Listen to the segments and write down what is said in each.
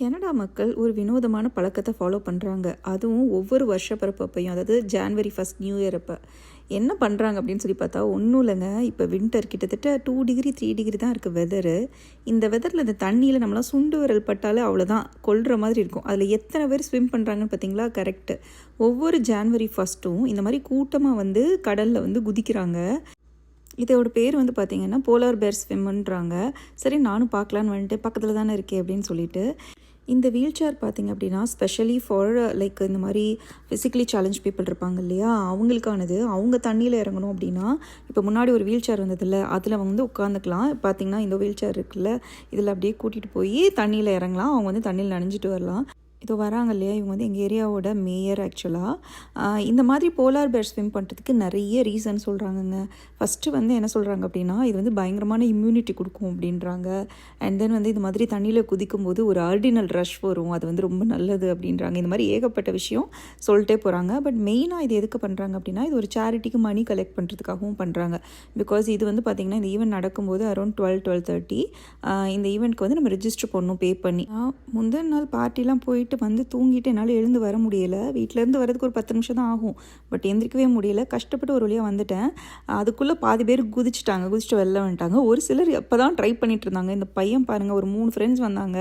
Canada மக்கள் ஒரு வினோதமான பழக்கத்தை ஃபாலோ பண்ணுறாங்க அதுவும் ஒவ்வொரு வருஷ பிறப்பப்பையும் அதாவது ஜான்வரி ஃபஸ்ட் நியூ இயர் அப்போ. என்ன பண்ணுறாங்க அப்படின்னு சொல்லி பார்த்தா ஒன்றும் இல்லைங்க. இப்போ வின்டர் கிட்டத்தட்ட டூ டிகிரி த்ரீ டிகிரி தான் இருக்குது வெதரு இந்த வெதரில் இந்த தண்ணியில் நம்மளாம் சுண்டு விரல் பட்டாலே அவ்வளோதான் கொள்கிற மாதிரி இருக்கும். அதில் எத்தனை பேர் ஸ்விம் பண்ணுறாங்கன்னு பார்த்தீங்களா? கரெக்டு ஒவ்வொரு ஜான்வரி ஃபஸ்ட்டும் இந்த மாதிரி கூட்டமாக வந்து கடலில் வந்து குதிக்கிறாங்க. இதோட பேர் வந்து பார்த்தீங்கன்னா போலார் பேர் ஸ்விம்முன்றாங்க சரி நானும் பார்க்கலான்னு வந்துட்டு பக்கத்தில் தானே இருக்கே அப்படின்னு சொல்லிட்டு. இந்த வீல் சேர் பார்த்திங்க அப்படின்னா ஸ்பெஷலி ஃபார் லைக் இந்த மாதிரி ஃபிசிக்கலி சேலஞ்ச் பீப்புள் இருப்பாங்க இல்லையா? அவங்களுக்கானது. அவங்க தண்ணியில் இறங்கணும் அப்படின்னா இப்போ முன்னாடி ஒரு வீல் சேர் வந்ததில்ல அதில் வந்து உட்காந்துக்கலாம் பார்த்தீங்கன்னா இந்த வீல் சேர் இருக்குல்ல இதில் அப்படியே கூட்டிகிட்டு போய் தண்ணியில் இறங்கலாம். அவங்க வந்து தண்ணியில் நனைஞ்சிட்டு வரலாம். இதோ வராங்க இல்லையா? இவங்க வந்து எங்கள் ஏரியாவோட மேயர் ஆக்சுவலாக இந்த மாதிரி போலார் பேர் ஸ்விம் பண்ணுறதுக்கு நிறைய ரீசன் சொல்கிறாங்கங்க ஃபஸ்ட்டு வந்து என்ன சொல்கிறாங்க அப்படின்னா இது வந்து பயங்கரமான இம்யூனிட்டி கொடுக்கும் அப்படின்றாங்க. அண்ட் தென் வந்து இது மாதிரி தண்ணியில் குதிக்கும் போது ஒரு ஆர்டினல் ரஷ் வரும். அது வந்து ரொம்ப நல்லது அப்படின்றாங்க. இந்த மாதிரி ஏகப்பட்ட விஷயம் சொல்லிட்டே போகிறாங்க பட் மெயினாக இது எதுக்கு பண்ணுறாங்க அப்படின்னா இது ஒரு சேரிட்டிக்கு மணி கலெக்ட் பண்ணுறதுக்காகவும் பண்ணுறாங்க பிகாஸ் இது வந்து பார்த்திங்கன்னா இந்த ஈவெண்ட் நடக்கும்போது அரௌண்ட் டுவெல் டுவெல் தேர்ட்டி இந்த ஈவெண்ட்க்கு வந்து நம்ம ரிஜிஸ்டர் பண்ணணும் பே பண்ணி. முந்தின நாள் பார்ட்டிலாம் போயிட்டு வந்து தூங்கிட்டு என்னால் எழுந்து வர முடியலை. வீட்டிலேருந்து வரதுக்கு ஒரு பத்து நிமிஷம் தான் ஆகும். பட் எந்திரிக்கவே முடியல. கஷ்டப்பட்டு ஒரு வழியாக வந்துட்டேன். அதுக்குள்ளே பாதி பேர் குதிச்சிட்டாங்க. குதிச்சுட்டு வெளில வந்துட்டாங்க. ஒரு சிலர் எப்போ தான் ட்ரை பண்ணிட்டு இருந்தாங்க. இந்த பையன் பாருங்கள் ஒரு மூணு ஃப்ரெண்ட்ஸ் வந்தாங்க.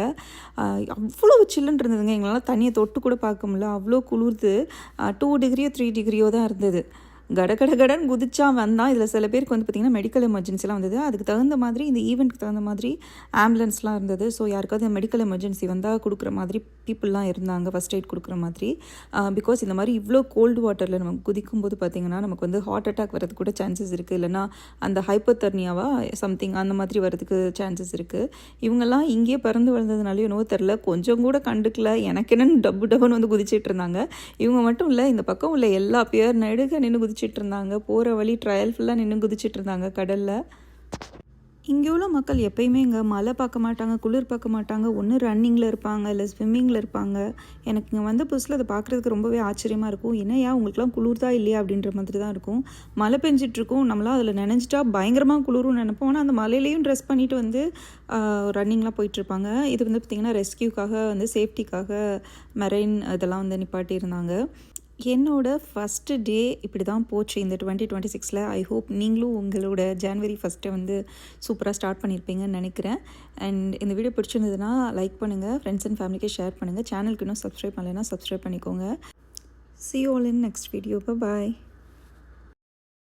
அவ்வளோ சில்லுன்னு இருந்ததுங்க. எங்களால் தண்ணியை தொட்டு கூட பார்க்க முடியல. அவ்வளோ குளிர்து. டூ டிகிரியோ த்ரீ டிகிரியோ தான் இருந்தது. கட கட கடன் குதிச்சா வந்தான் இதில் சில பேருக்கு வந்து பார்த்திங்கன்னா மெடிக்கல் எமர்ஜென்சிலாம் வந்தது. அதுக்கு தகுந்த மாதிரி இந்த ஈவெண்ட்க்கு தகுந்த மாதிரி ஆம்புலன்ஸ்லாம் இருந்தது. ஸோ யாருக்காவது மெடிக்கல் எமர்ஜென்சி வந்தால் கொடுக்குற மாதிரி பீப்புளெலாம் இருந்தாங்க ஃபஸ்ட் எய்ட் கொடுக்குற மாதிரி. பிகாஸ் இந்த மாதிரி இவ்வளோ கோல்டு வாட்டரில் நம்ம குதிக்கும் போது பார்த்திங்கன்னா நமக்கு வந்து ஹார்ட் அட்டாக் வரது கூட சான்சஸ் இருக்குது இல்லைனா அந்த ஹைப்போதர்னியாவா சம்திங் அந்த மாதிரி வரதுக்கு சான்சஸ் இருக்குது இவங்கெல்லாம் இங்கேயே பிறந்து வளர்ந்ததுனால என்னவோ தெரில கொஞ்சம் கூட கண்டுக்கல. எனக்கு என்னென்னு டப்பு டப்புன்னு வந்து குதிச்சிட்டு இருந்தாங்க. இவங்க மட்டும் இல்லை இந்த பக்கம் உள்ள எல்லா பேர் நடுக நின்று குதிச்சிட்டு இருந்தாங்க போகிற வழி ட்ரையல் ஃபுல்லாக நின்று குதிச்சிட்டு இருந்தாங்க கடலில். இங்கே உள்ள மக்கள் எப்பயுமே இங்கே மழை பார்க்க மாட்டாங்க குளிர் பார்க்க மாட்டாங்க. ஒன்று ரன்னிங்கில் இருப்பாங்க இல்லை ஸ்விம்மிங்கில் இருப்பாங்க. எனக்கு இங்கே வந்த புதுசில் அதை பார்க்குறதுக்கு ரொம்பவே ஆச்சரியமாக இருக்கும். என்னையா உங்களுக்குலாம் குளிர் தான் இல்லையா? அப்படின்ற மாதிரி தான் இருக்கும். மழை பெஞ்சிட்ருக்கும். நம்மளாம் அதில் நினைஞ்சிட்டா பயங்கரமாக குளிரும் நினைப்போம். ஆனால் அந்த மலையிலையும் ட்ரெஸ் பண்ணிட்டு வந்து ரன்னிங்லாம் போயிட்டுருப்பாங்க இது வந்து பார்த்திங்கன்னா ரெஸ்கியூக்காக வந்து சேஃப்டிக்காக மெரைன் இதெல்லாம் வந்து நிப்பாட்டி இருந்தாங்க என்னோட ஃபஸ்ட்டு டே இப்படி தான் போச்சு. இந்த டுவெண்ட்டி டுவெண்ட்டி சிக்ஸில் ஐ ஹோப் நீங்களும் உங்களோட ஜான்வரி ஃபஸ்ட்டை வந்து சூப்பராக ஸ்டார்ட் பண்ணியிருப்பீங்கன்னு நினைக்கிறேன். அண்ட் இந்த வீடியோ பிடிச்சிருந்ததுன்னா லைக் பண்ணுங்கள் ஃப்ரெண்ட்ஸ் அண்ட் ஃபேமிலிக்கே ஷேர் பண்ணுங்கள் சேனலுக்கு இன்னும் சப்ஸ்கிரைப் பண்ணலைன்னா சப்ஸ்கிரைப் பண்ணிக்கோங்க. See all in next video bye